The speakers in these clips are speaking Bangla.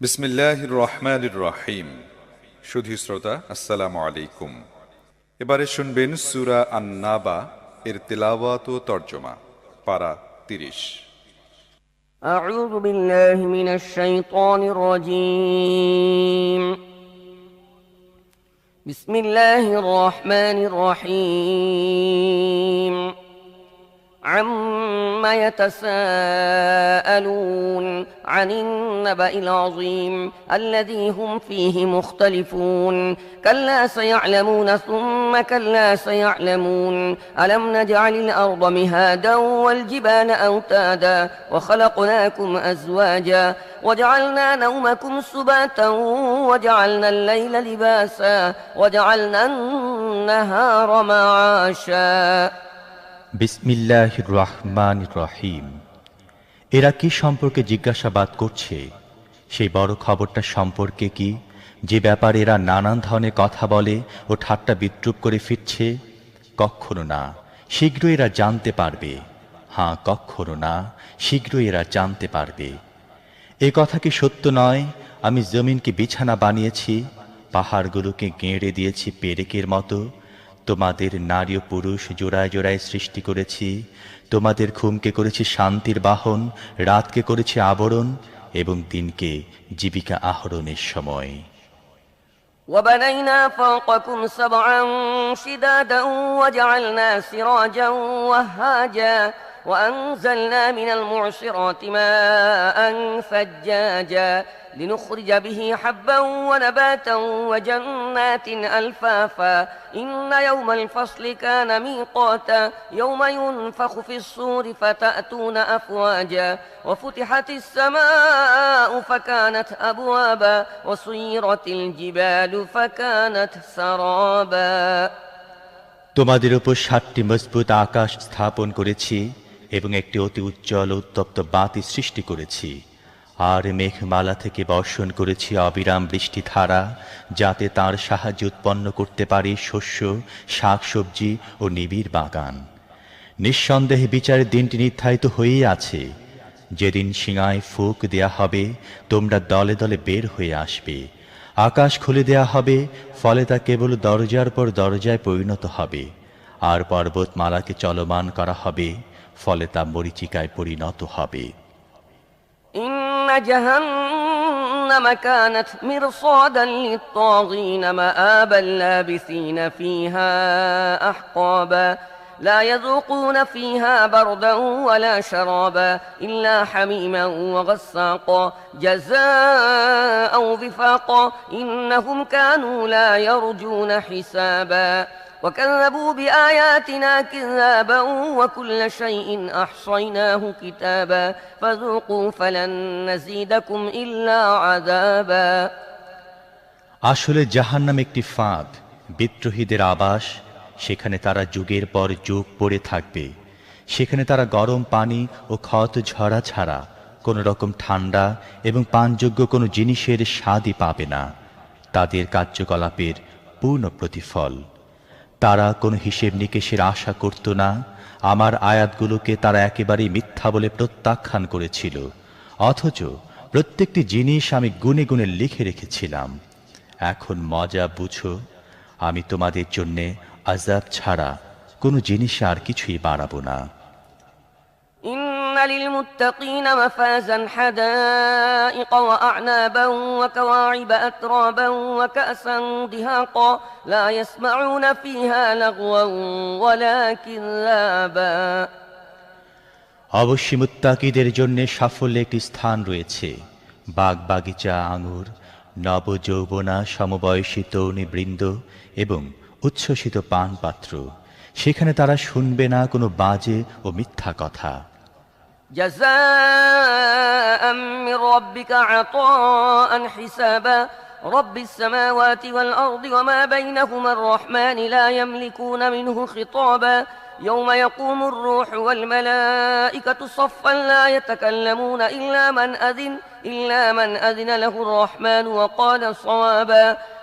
বিসমিল্লাহ রহমান রাহিম সুধী শ্রোতা আসসালামু আলাইকুম এবারে শুনবেন সুরা আন্নাবা এর তেলাওয়াত ও তর্জমা পারা তিরিশ أعوذ بالله من الشيطان الرجيم بسم الله الرحمن الرحيم عم يتساءلون عن النبأ العظيم الذي هم فيه مختلفون كلا سيعلمون ثم كلا سيعلمون ألم نجعل الأرض مهادا والجبال أوتادا وخلقناكم أزواجا وجعلنا نومكم سباتا وجعلنا الليل لباسا وجعلنا النهار معاشا রহমান রহিম এরা কি সম্পর্কে জিজ্ঞাসাবাদ করছে? সেই বড় খবরটা সম্পর্কে কি? যে ব্যাপারে এরা নানান ধরনের কথা বলে ও ঠাট্টা বিদ্রুপ করে ফিরছে? কখনো না, শীঘ্রই এরা জানতে পারবে। হ্যাঁ কখনো না, শীঘ্রই এরা জানতে পারবে। এ কথা কি সত্য নয়? আমি জমিনকে বিছানা বানিয়েছি, পাহাড়গুলোকে গেঁড়ে দিয়েছি পেরেকের মতো। তোমাদের নারী ও পুরুষ জোড়ায় জোড়ায় সৃষ্টি করেছি তোমাদের ঘুমকে করেছি শান্তির বাহন রাতকে করেছি আবরণ এবং দিনকে জীবিকা আহরণের সময় وبنينا فوقكم سبعا شدادا وجعلنا سراجا وهاجا وأنزلنا من المعصرات ماء ثجاجا لنخرج به حبا ونباتا وجنات ألفافا إن يوم الفصل كان ميقاتا يوم ينفخ في الصور فتأتون أفواجا وفتحت السماء فكانت أبوابا وسيرت الجبال فكانت سرابا তোমাদের উপর সাতটি মজবুত আকাশ স্থাপন করেছি এবং একটি অতি উজ্জ্বল উত্তপ্ত বাতি সৃষ্টি করেছি। আর মেঘমালা থেকে বর্ষণ করেছি অবিরাম বৃষ্টিধারা যাতে তার সাহায্য উৎপন্ন করতে পারে শস্য, শাকসবজি ও নিবিড় বাগান। নিঃসন্দেহে বিচারের দিনটি নির্ধারিত হয়েই আছে। যেদিন সিঙায় ফুক দেয়া হবে, তোমরা দলে দলে বের হয়ে আসবে। আকাশ খুলে দেয়া হবে, ফলে তা কেবল দরজার পর দরজায় পরিণত হবে। আর পর্বতমালাকে চলমান করা হবে ফলে তা মরিচিকায় পরিণত হবে إن جهنم كانت مرصادا للطاغين مآبا لابثين فيها أحقابا لا يذوقون فيها بردا ولا شرابا إلا حميما وغساقا جزاء وفاقا إنهم كانوا لا يرجون حسابا وكذبوا بآياتنا كذابا وكل شيء أحصيناه كتابا فذوقوا فلن نزيدكم إلا عذابا আসলে জাহান্নাম একটি ফাঁদ বিদ্রোহীদের আবাস সেখানে তারা যুগের পর যুগ পড়ে থাকবে সেখানে তারা গরম পানি ও ক্ষত ঝরা ছাড়া কোনো রকম ঠান্ডা এবং পানযোগ্য কোনো জিনিসের স্বাদই পাবে না তাদের কার্যকলাপের পূর্ণ প্রতিফল তারা কোনো হিসেব নিকেশের আশা করত না। আমার আয়াতগুলোকে তারা একেবারেই মিথ্যা বলে প্রত্যাখ্যান করেছিল। অথচ প্রত্যেকটি জিনিস আমি গুনে গুনে লিখে রেখেছিলাম। এখন মজা বুঝো, আমি তোমাদের জন্যে আজাব ছাড়া কোনো জিনিসে আর কিছুই বাড়াবো না। للمتقين مفازا حدائق وأعنابا وكواعب أترابا وكأسا دهاقا لا يسمعون فيها لغوا ولا كذابا অবশ্যই মুত্তাকিদের জন্য সাফল্যে একটি স্থান রয়েছে বাগ বাগিচা আঙুর নবযৌবনা সমবয়সী তরুণী বৃন্দ এবং উচ্ছ্বসিত পান পাত্র সেখানে তারা শুনবে না কোনো বাজে ও মিথ্যা কথা جزاء من ربك عطاء حسابا. رب السماوات والأرض وما بينهما الرحمن لا يملكون منه خطابا. يوم يقوم الروح والملائكة صفا لا يتكلمون إلا من أذن إلا من أذن له الرحمن وقال صوابا.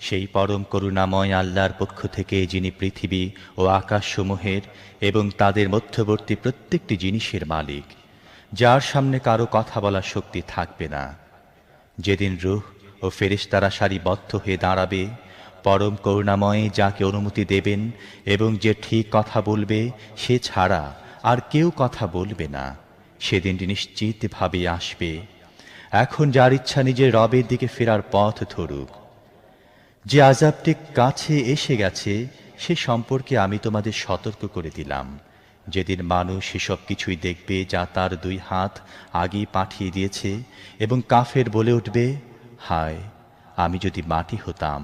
সেই পরম করুণাময় আল্লাহর পক্ষ থেকে যিনি পৃথিবী ও আকাশসমূহের এবং তাদের মধ্যবর্তী প্রত্যেকটি জিনিসের মালিক, যার সামনে কারও কথা বলার শক্তি থাকবে না। যেদিন রূহ ও ফেরেশতারা সারিবদ্ধ হয়ে দাঁড়াবে, পরম করুণাময়ে যাকে অনুমতি দেবেন এবং যে ঠিক কথা বলবে, সে ছাড়া আর কেউ কথা বলবে না। সেদিনটি নিশ্চিতভাবে আসবে। এখন যার ইচ্ছা নিজের রবের দিকে ফেরার পথ ধরুক। যে আজাবটি কাছে এসে গেছে, সে সম্পর্কে আমি তোমাদের সতর্ক করে দিলাম। যেদিন মানুষ সেসব কিছুই দেখবে, যা তার দুই হাত আগে পাঠিয়ে দিয়েছে, এবং কাফের বলে উঠবে, হায়, আমি যদি মাটি হতাম